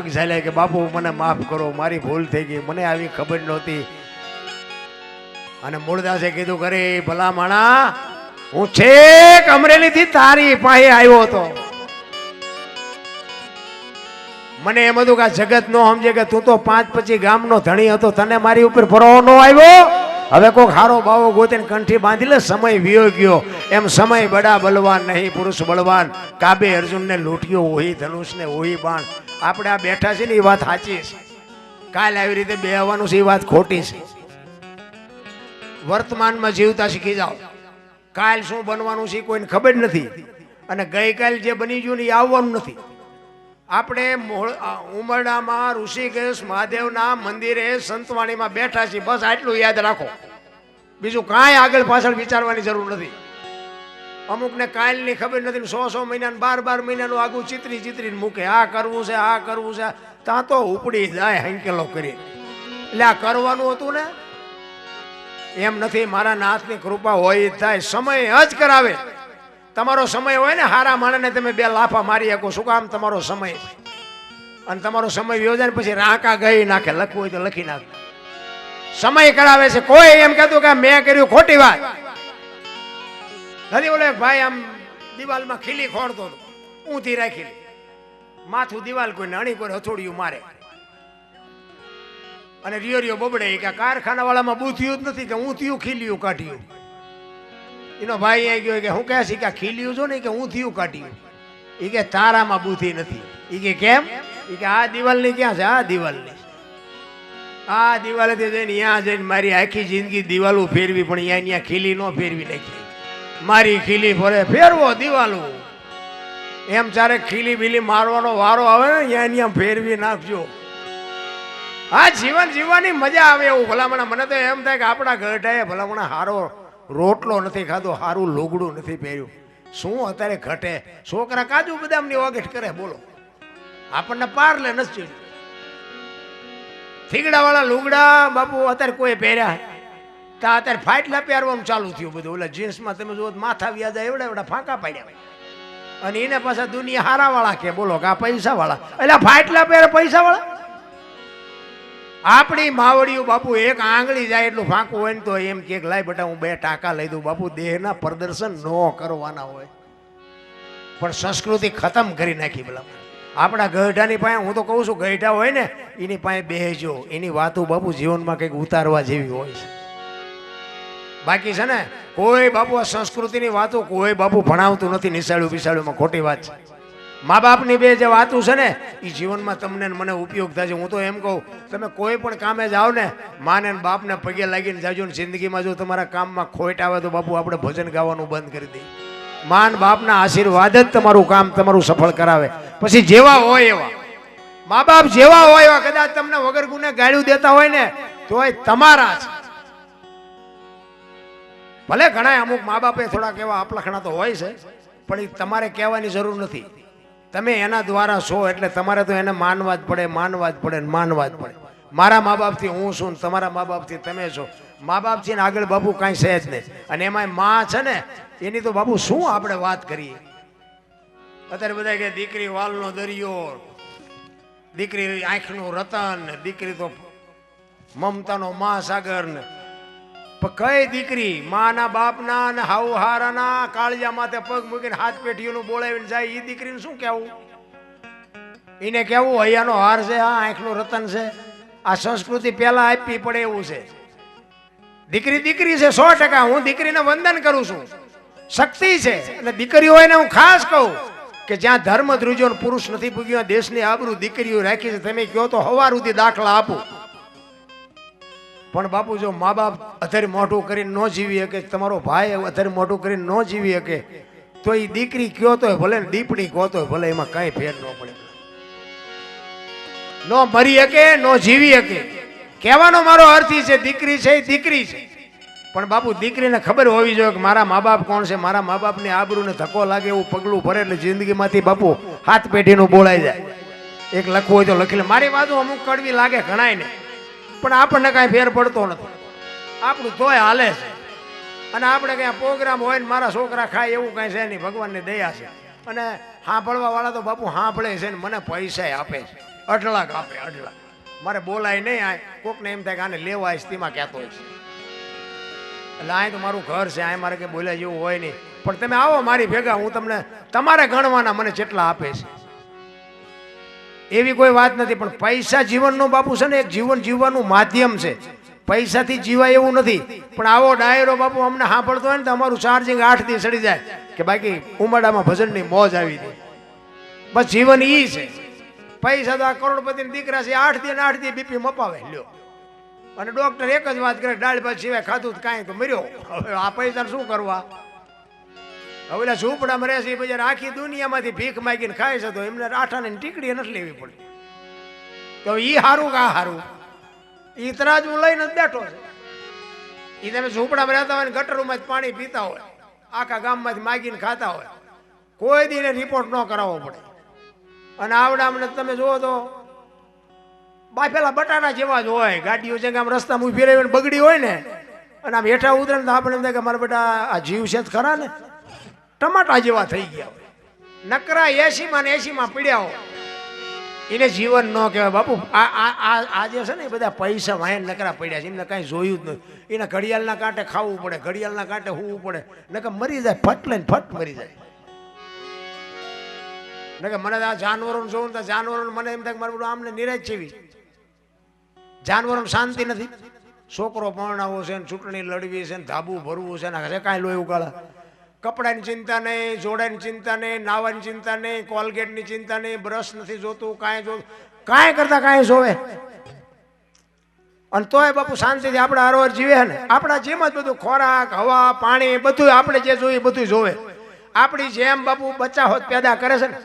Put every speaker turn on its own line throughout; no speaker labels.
પગ કે, બાપુ, મને માફ કરો, મારી ભૂલ થઈ ગઈ, મને આવી ખબર નહોતી. અને મૂળદાસે કીધું કરે ભલા માણા, હું છેક અમરેલીથી તારી પાસે આવ્યો હતો. મને એમ હતું કે જગત નો સમજે કે તું તો પાંચ પછી ગામનો ધણી હતો, તને મારી ઉપર ભરોવો ન આવ્યો? હવે કોઈ હારો બાવો ગોતીને કંઠી બાંધી લે, સમય વિયો ગયો. એમ સમય બડા બલવાન, નહીં પુરુષ બળવાન. કાબે અર્જુનને લૂંટ્યો, ઓહી ધનુષને ઓહી બાણ. આપણે આ બેઠા છે ને એ વાત સાચી છે. કાલ આવી રીતે બેહવાનું છે એ વાત ખોટી છે. વર્તમાનમાં જીવતા શીખી જાઓ. કાલ શું બનવાનું છે કોઈને ખબર નથી. અને ગઈકાલ જે બની ગયું ને એ આવવાનું નથી. આપણે ઉમરડામાં ઋષિકેશ મહાદેવના મંદિરે સંતવાણીમાં બેઠા છીએ. બસ આટલું યાદ રાખો. બીજું કાંઈ આગળ પાછળ વિચારવાની જરૂર નથી. અમુકને કાલની ખબર નથી સો સો મહિના બાર બાર મહિનાનું આગું ચિતરી ચિતરીને મૂકે. આ કરવું છે, આ કરવું છે. ત્યાં તો ઉપડી જાય હંકેલો કરી. એટલે આ કરવાનું હતું ને? એમ નથી, મારા નાથની કૃપા હોય થાય. સમય જ કરાવે. તમારો સમય હોય ને, હારા માણસને તમે બે લાફા મારી શકો. શું કામ તમારો સમય? અને તમારો સમય યોજાય ને પછી રાંકા ગઈ નાખે. લખવું હોય તો લખી નાખે. સમય કરાવે છે. કોઈ એમ કહેતું કે મેં કર્યું ખોટી વાત. નથી બોલે, ભાઈ, આમ દિવાલમાં ખીલી ખોડતો હતો, ઊંધી રાખી માથું દિવાલ કોઈ નાણી કોઈ હથોડિયું મારે. અને રિયો રિયો બબડે કે કારખાના વાળામાં બુથિયું જ નથી, કે ઊંધિયું ખીલ્યું કાઢ્યું. એનો ભાઈ અહીં ગયો કે હું કહે છે કે ખીલ્યું છો ને કે ઊંધિયું કાઢ્યું. એ કે, તારામાં બુથી નથી. એ કે, કેમ? એ કે, આ દિવાલની ક્યાં છે? આ દિવાલની. આ દિવાલેથી જઈને ત્યાં જઈને મારી આખી જિંદગી દિવાલો ફેરવી, પણ અહીંયા ત્યાં ખીલી ન ફેરવી નાખી. મારી ખીલી ફરે ફેરવો દિવાલો. એમ ચારે ખીલી બીલી મારવાનો વારો આવે ને ત્યાં ત્યાં ફેરવી નાખજો. હા જીવન જીવવાની મજા આવે એવું, ભલામણા. મને તો એમ થાય કે આપણા ગઢાએ ભલામણા હારો રોટલો નથી ખાધો, હારું લુગડું નથી પહેર્યું. શું અત્યારે ઘટે? છોકરા કાજુ બદામની વગેટ કરે, બોલો. આપણને પાર લે નથી. થીગડાવાળા લુગડા બાપુ અત્યારે કોઈ પહેર્યા? તા અત્યારે ફાટલા પહેરવાનું ચાલુ થયું બધું. ઓલા જીન્સમાં તમે જુઓ માથા વ્યાજા એવડા એવડા ફાંકા પાડ્યા અને એને પાછા દુનિયા હારાવાળા કે બોલો કે આ પૈસાવાળા. એટલે ફાટલા પહેરે પૈસાવાળા? આપણી માવડીઓ બાપુ એક આંગળી જાય એટલું ફાંકું હોય ને તો એમ કે લાય બેટા હું બે ટાંકા લઈ દઉં. બાપુ દેહના પ્રદર્શન ન કરવાના હોય. પણ સંસ્કૃતિ ખતમ કરી નાખી પેલા આપણા ગઢાની પાસે હું તો કહું છું ગઢા હોય ને, એની પાસે બેહજો. એની વાતો બાપુ જીવનમાં કંઈક ઉતારવા જેવી હોય છે. બાકી છે ને, કોઈ બાપુ આ સંસ્કૃતિની વાતો કોઈ બાપુ ભણાવતું નથી, નિશાળું બિસાળુંમાં ખોટી વાત છે. મા બાપની બે જે વાતું છે ને એ જીવનમાં તમને મને ઉપયોગ છે. હું તો એમ કહું, તમે કોઈ પણ કામે જાઓ ને, માને બાપને પગે લાગીને જાજો ને જિંદગીમાં જો તમારા કામમાં ખોટ આવે તો બાપુ આપણે ભજન ગાવાનું બંધ કરી દઈએ માન બાપના આશીર્વાદ જ તમારું કામ તમારું સફળ કરાવે. પછી જેવા હોય એવા. મા બાપ જેવા હોય એવા, કદાચ તમને વગર ગુને ગાળ્યું દેતા હોય ને, તોય તમારા છે ભલે ઘણા અમુક મા બાપે થોડાક એવા અપલખણા તો હોય છે, પણ એ તમારે કહેવાની જરૂર નથી. તમે એના દ્વારા છો એટલે તમારે તો એને માનવા જ પડે, માનવા જ પડે માનવા જ પડે. મારા મા બાપથી હું છું તમારા મા બાપથી તમે છો. મા બાપથી ને આગળ બાપુ કાંઈ છે જ નહીં. અને એમાં માં છે ને, એની તો બાપુ શું આપણે વાત કરીએ? અત્યારે બધા કે દીકરી વાલનો દરિયો, દીકરી આંખનું રતન, દીકરી તો મમતાનો મહાસાગર ને કઈ દીકરી, માના બાપના અને હાઉહારાના કાળજા માથે પગ મૂકીને હાથ પેઢીઓનું બોલાવીને જાય એ દીકરીને શું કહેવું? એને કહેવું, હૈયાનો હાર છે, આ આંખનું રતન છે, આ સંસ્કૃતિ પહેલા આપવી પડે એવું છે. દીકરી દીકરી છે, સો ટકા, હું દીકરીને વંદન કરું છું. શક્તિ છે, એટલે દીકરીઓ એને હું ખાસ કહું કે જ્યાં ધર્મ ધ્રુજો પુરુષ નથી પૂગ્યો દેશની આબરૂ દીકરીઓ રાખી છે, તમે કહો તો હવાર સુધી દાખલા આપું. પણ બાપુ, જો મા બાપ અત્યારે મોઢું કરીને ન જીવી શકે, તમારો ભાઈ અત્યારે મોઢું કરીને ન જીવી શકે, તો એ દીકરી કયો તો ભલે દીપડી કહો તો ભલે એમાં કાંઈ ફેર ન પડે. ન મરી શકે, ન જીવી શકે. કહેવાનો મારો અર્થ છે, દીકરી છે એ દીકરી છે. પણ બાપુ, દીકરીને ખબર હોવી જોઈએ કે મારા મા બાપ કોણ છે, મારા મા બાપને આબરૂને ધક્કો લાગે એવું પગલું ભરે એટલે જિંદગીમાંથી બાપુ હાથ પેઢીનું બોલાઈ જાય. એક લખવું હોય તો લખી લે. મારી વાતો અમુક કડવી લાગે ઘણાય ને પણ આપણને કાંઈ ફેર પડતો નથી. આપણું તોય હાલે છે. અને આપણે ક્યાં પ્રોગ્રામ હોય ને મારા છોકરા ખાય એવું કાંઈ છે નહીં, ભગવાનની દયા છે. અને સાંભળવા વાળા તો બાપુ સાંભળે છે ને મને પૈસા આપે છે. અઢળક આપે, અઢળક. મારે બોલાય નહીં આ, કોકને એમ થાય કે આને લેવાય તેમાં કહેતો હોય છે. એટલે અહીં તો મારું ઘર છે આ મારે કંઈ બોલ્યા જેવું હોય નહીં. પણ તમે આવો મારી ભેગા, હું તમને તમારે ગણવાના મને જેટલા આપે છે. એવી કોઈ વાત નથી, પણ પૈસા જીવનનો બાપુ છે ને, એક જીવન જીવવાનું માધ્યમ છે. પૈસાથી જીવાય એવું નથી, પણ આવો ડાયરો બાપુ અમને સાંભળતો હોય ને તો અમારું ચાર્જિંગ આઠ દી સડી જાય કે બાકી ઉમાડામાં ભજનની મોજ આવી હતી બસ જીવન ઈ છે. પૈસા તો આ કરોડપતિના દીકરા છે આઠ દી આઠ દી બીપી મપાવે, લ્યો. અને ડોક્ટર એક જ વાત કરે, દાળ ભાત સિવાય ખાધું કાંઈ તો મર્યો. હવે આ પૈસા શું કરવા? હવે ઝૂંપડામાં રહે છે એ બજાર આખી દુનિયામાંથી ભીખ માગીને ખાય છે તો એમને આઠાને ટીકડી નથી લેવી પડે તો ઈ હારું કા હારું? ઈ ત્રાજ હું લઈને જ બેઠો છે. ઈ તમે ઝૂંપડામાં રહેતા હોય ને ગટરોમાં જ પાણી પીતા હોય, આખા ગામમાંથી માગીને ખાતા હોય, કોઈ દીને રિપોર્ટ ન કરાવવો પડે. અને આવડામને તમે જુઓ તો બાફેલા બટાટા જેવા જ હોય, ગાડીઓ છે કે આમ રસ્તામાં ઊભી રહી બગડી હોય ને, અને આમ હેઠા ઉતરે તો આપણે એમ થાય કે મારા બેટા આ જીવ છે ખરા ને? ટમાટા જેવા થઈ ગયા હોય. નકરા એસીમાં ને એસીમાં પીડ્યા હોય. એને જીવન ન કહેવાય. બાપુ, આ આ આ જે છે ને એ બધા પૈસા વાયન નકરા પડ્યા છે. એમને કાંઈ જોયું જ નહીં એને ઘડિયાળના કાંટે ખાવું પડે, ઘડિયાળના કાંટે હોવું પડે. નકર મરી જાય ફટ લઈને ફટ મરી જાય. નકર મને આ જાનવરોને જોઉં તો જાનવરોને મને એમ થાય મારું આમને નિરાજ છેવી જાનવરોને શાંતિ નથી. છોકરો પરણાવો છે ને ચૂંટણી લડવી છે ને ધાબુ ભરવું છે ને કાંઈ લોહી ઉગાડા. કપડાની ચિંતા નહીં જોડાની ચિંતા નહીં, નાવાની ચિંતા નહીં, કોલગેટની ચિંતા નહીં, બ્રશ નથી જોતું, કાંઈ જોતું, કાંઈ કરતા કાંઈ જોવે. અને તોય બાપુ શાંતિથી આપણે હારોવાર જીવે ને. આપણા જેમ જ બધું ખોરાક, હવા, પાણી, બધું આપણે જે જોઈએ બધું જોવે. આપણી જેમ બાપુ બચ્ચા હોત પેદા કરે છે ને.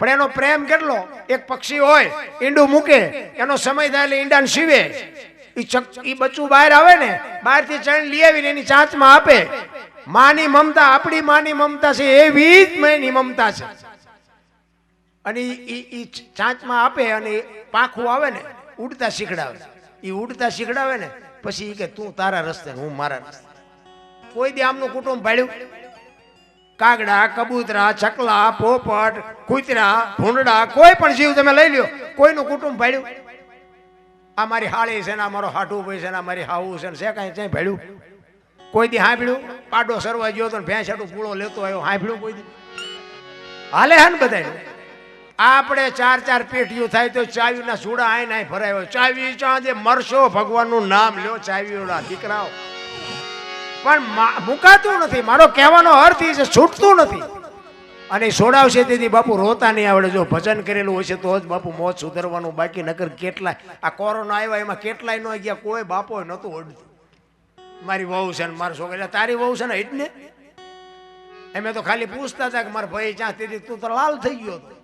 પણ એનો પ્રેમ કેટલો? એક પક્ષી હોય, ઈંડું મૂકે, એનો સમય થાય એટલે ઈંડાને સીવે. એ ચક એ બચ્ચું બહાર આવે ને, બહારથી ચણ લઈ આવીને એની ચાંચમાં આપે. માની મમતા, આપણી માની મમતા છે, એવી જ માની મમતા છે. અને એ ચાંચમાં આપે અને પાંખું આવે ને, ઉડતા શીખડાવે. એ ઉડતા શીખડાવે ને, પછી એ કે, તું તારા રસ્તે, હું મારા રસ્તે. કોઈ દી આમનું કુટુંબ ભાડ્યું? કાગડા, કબૂતરા ચકલા પોપટ, કૂતરા, ભૂંડડા, કોઈ પણ જીવ તમે લઈ લ્યો, કોઈનું કુટુંબ ભાડ્યું? આ મારી હાળી છે ને, આ મારો હાટું ભાઈ છે ને મારી હાવું છે ને છે કાંઈ ક્યાંય ભાડ્યું? કોઈ દી હાંભળ્યું? પાડો સરવા ગયો તો ભેંસ હાટું પૂળો લેતો આવ્યો. હાંભળ્યું કોઈ દી હાલે હે ને બધાય? આપણે ચાર ચાર પેટીઓ થાય તો ચાવીના સુડા આય નાય ફરાયો ચાવી ચાંદે મરશો ભગવાનનું નામ લ્યો, ચાવીઓના દીકરાઓ. પણ મુકાતું નથી. મારો કહેવાનો અર્થ એ છે, છૂટતું નથી. અને છોડાવશે તેથી બાપુ રોતા નહીં આવડે. જો ભજન કરેલું હોય છે તો જ બાપુ મોત સુધરવાનું બાકી. નકર કેટલાય, આ કોરોના આવ્યા એમાં કેટલાય ન ગયા. કોઈ બાપો નહોતું અડતું મારી વહુ છે ને મારો છોકરો. તારી વહુ છે ને એટલે એમે તો ખાલી પૂછતા હતા કે મારા ભાઈ તેથી તું તો લાલ થઈ ગયો હતો.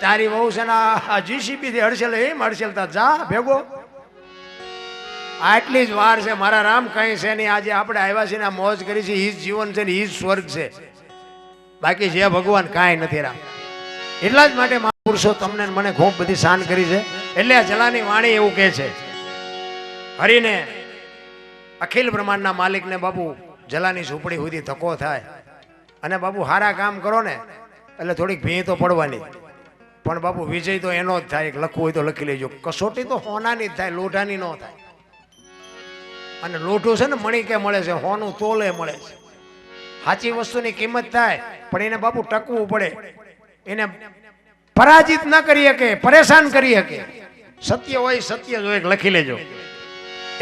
તારી વહુ છે ને આ જીસીબી થી હડસેલ, એમ હડસેલતા જા, ભેગો. આટલી જ વાર છે, મારા રામ કઈ છે નહીં. આજે આપણે આવ્યા છે ને મોજ કરી છે. ઈ જ જીવન છે ને ઈ જ સ્વર્ગ છે. બાકી જે ભગવાન કાંઈ નથી રામ. એટલા જ માટે મહાપુરુષો તમને મને ખૂબ બધી શાન કરી છે. એટલે આ જલાની વાણી એવું કહે છે. હરીને અખિલ બ્રહ્માંડના માલિકને બાબુ જલાની ઝૂંપડી સુધી ધક્કો થાય. અને બાબુ સારા કામ કરો ને, એટલે થોડીક ભીં તો પડવાની. પણ બાબુ વિજય તો એનો જ થાય લખવું હોય તો લખી લેજો. કસોટી તો હોનાની જ થાય, લોઢાની ન થાય. અને લોઢું છે ને મણિકે મળે છે, હોનું તોલે મળે છે. સાચી વસ્તુની કિંમત થાય, પણ એને બાપુ ટકવું પડે. એને પરાજિત ન કરી શકે, પરેશાન કરી શકે. સત્ય હોય, સત્ય જ હોય લખી લેજો.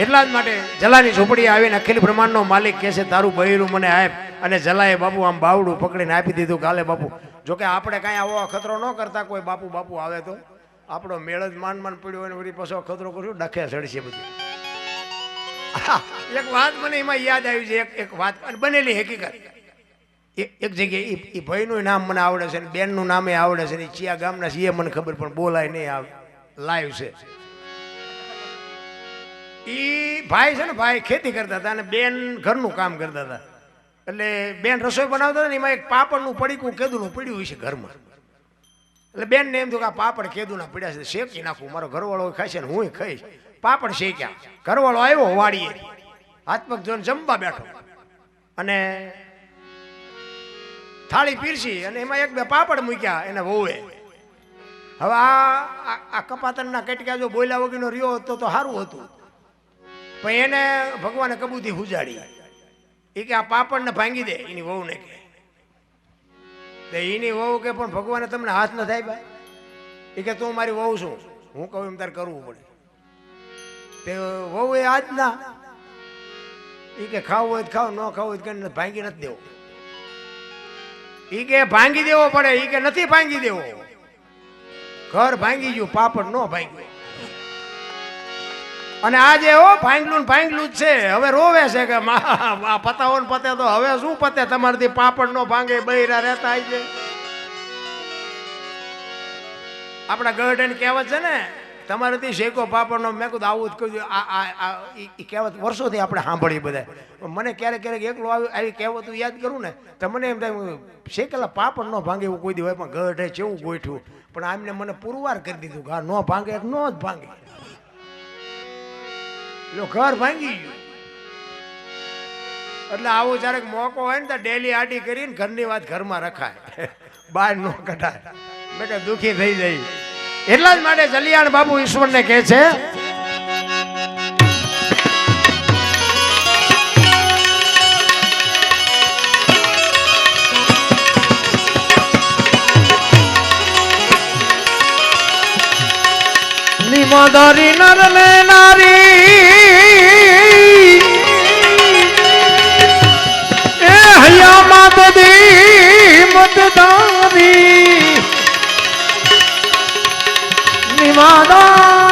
એટલા જ માટે જલાની ઝૂંપડી આવીને અખિલ બ્રહ્માંડનો માલિક કહે છે, તારું બહેરું મને આપ. અને જલાએ બાપુ આમ બાવડું પકડીને આપી દીધું, કાલે બાપુ. જોકે આપણે કાંઈ આવો અખતરો ન કરતા, કોઈ બાપુ બાપુ આવે તો. આપણો મેળ જ માન માન પડ્યો હોય ને વળી પાછો અખતરો કર્યો ડખે ચડશે બધું. એક વાત મને એમાં યાદ આવી છે, એક એક વાત, અને બનેલી હકીકત. એક જગ્યાએ ઈ ભાઈનું નામ મને આવડે છે ને બેનનું નામે આવડે છે ને ચિયા ગામના છે એ મને ખબર પણ બોલાય નહીં આવે. લાઈવ છે. ઈ ભાઈ છે ને, ભાઈ ખેતી કરતા હતા અને બેન ઘરનું કામ કરતા હતા. એટલે બેન રસોઈ બનાવતા ને, એમાં એક પાપડનું પડીકું કેદુનું પડ્યું હોય છે ઘરમાં. એટલે બેન ને એમ થયું કે આ પાપડ કેદુના પડ્યા છે, શેકી નાખું, મારો ઘરવાળો ખાશે ને હું ખાઈશ. પાપડ શેક્યા. ઘરવાળો આવ્યો વાડીએ. હાથ જોઈને જમવા બેઠો. અને થાળી પીરસી અને એમાં એક બે પાપડ મૂક્યા એને વહુએ હવે આ આ- કપાતરના કટકા જો બોલ્યા વગરનો રહ્યો હોત તો સારું હતું. પણ એને ભગવાને કબૂતી હુજાડી એ કે આ પાપડને ભાંગી દે, એની વહુને કે. એની વહુ કે પણ ભગવાને તમને હાથ ન થાય ભાઈ એ કે તું મારી વહુ છું. હું કહું એમ તારે કરવું પડે. તે વહુ એ આજ ના. એ કે ખાવું હોય તો ખાવ, ન ખાવું હોય તો ભાંગી નથી દેવો. ઈ કે ભાંગી દેવો પડે, એ કે નથી ભાંગી દેવો. ઘર ભાંગી ગયું, પાપડ ન ભાંગ્યું. અને આજે હો, ભાંગલું ભાંગલું જ છે. હવે રોવે છે કે આ પતાવો ને પતે તો હવે શું પતે? તમારથી પાપડ નો ભાંગે, બૈરા રહેતા છે આપણા ગઢ કહેવત છે ને, તમારાથી શેકો પાપડનો મેં કીધું આવું જ કહ્યું આ ઈ કહેવત વર્ષોથી આપણે સાંભળી બધા મને ક્યારેક ક્યારેક એકલો આવી આવી કહેવત યાદ કરું ને, તો મને એમ થાય શેકેલા પાપડ ન ભાંગે એવું કોઈ દી હોય, પણ ગઢે ચેવું ગોઠવું પણ આમને મને પુરવાર કરી દીધું આ ન ભાંગે ન જ ભાંગે. લો ઘર ભાંગી ગયું. એટલે આવો જ્યારે મોકો હોય ને તો ડેલી આડી કરીને ઘરની વાત ઘરમાં રખાય. બહાર ન કઢાય. મેં દુઃખી થઈ જાય એટલા જ માટે જલિયાણ બાબુ ઈશ્વરને કહે છે નિમદરી નર ને નારી. એ હૈયા માત દી મતદારી. નિમાદા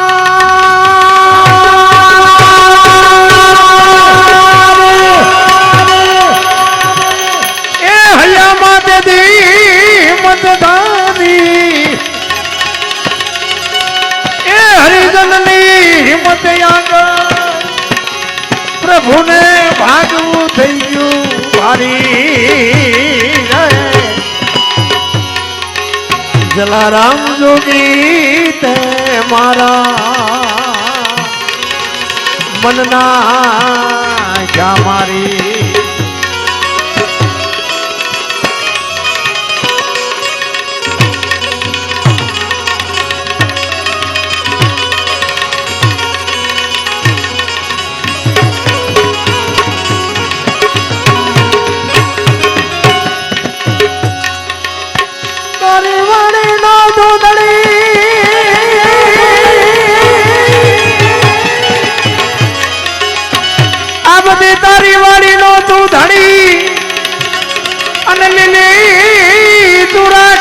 જલારામ જોગી તે મારા મનના જા મારી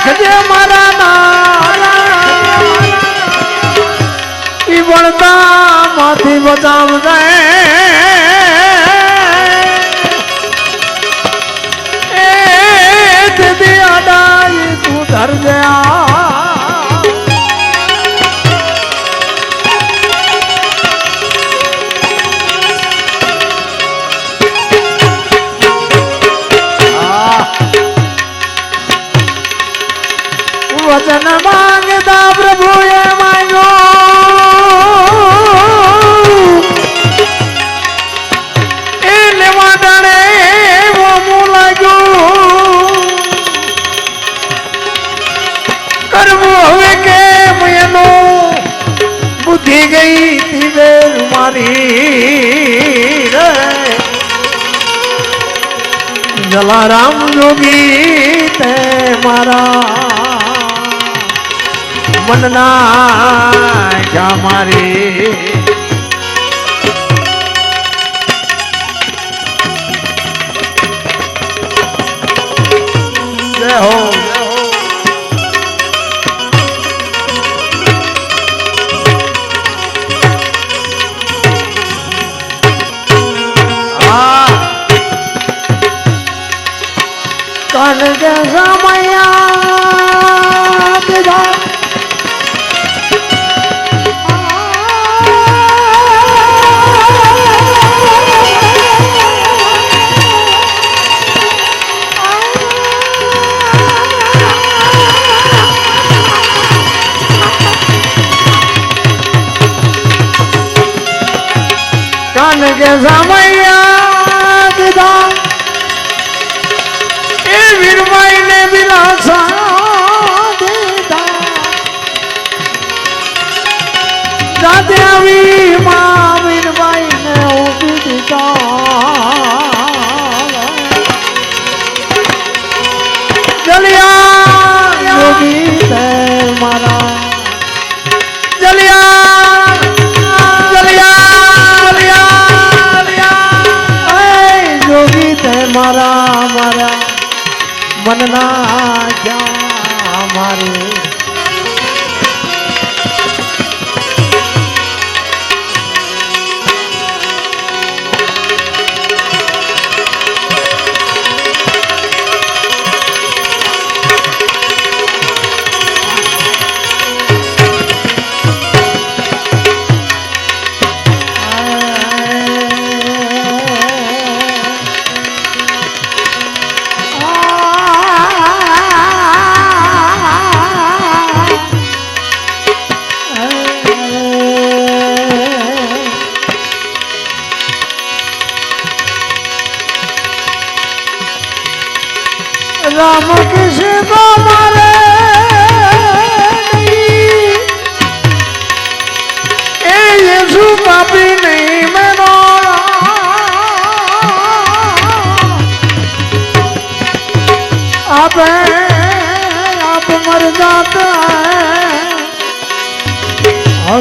રાખજે મારા નારા. ઈ વળતા માંથી બચાવજે એ દીદી અડાઈ તું ધરજે જલારામ જોગી તે મારા. મનના જા મારી સમયા દીધા એ વીરભાઈ ને બિલાસા દીધા
જાતે આવી માં વીરભાઈ ને ઊભી દીધા હૈ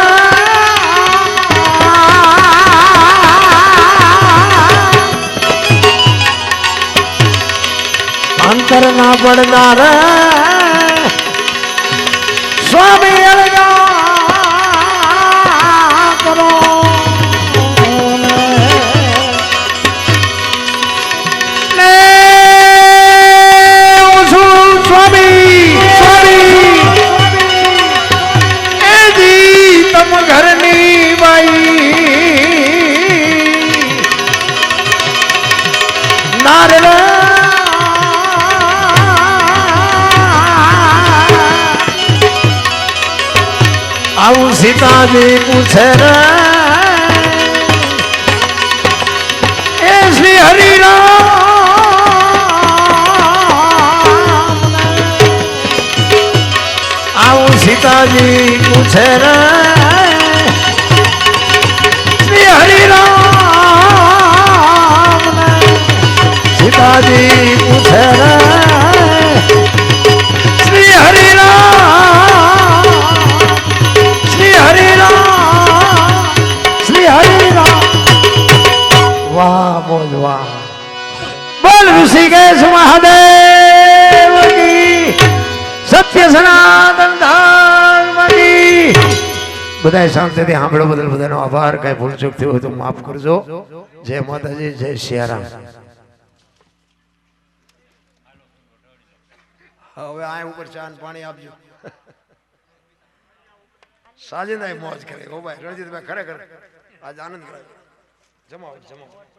ના પડનાર. સ્વામી અળગા આવું સીતાજી પૂછે રે એ શ્રી હરિરામ. આવું સીતાજી પૂછે રે શ્રી હરિરામ સીતાજી પૂછે રે શ્રી હરિરામ. વાહ બોલ વાહ બોલ ઋષિકેશ મહાદેવ સત્ય સનાતન ધર્મ બધા શાંતિથી સાંભળો બદલ બધાનો આભાર. કઈ ભૂલચૂક થયું હોય તો માફ કરજો. જય માતાજી જય સિયારામ. હવે આ ઉપર ચાન પાણી આપજો. સાજિંદા મોજ કરે. ઓ ભાઈ રણજીતભાઈ ખરેખર આજ આનંદ કરાવ્યો. જમાવો જમાવો.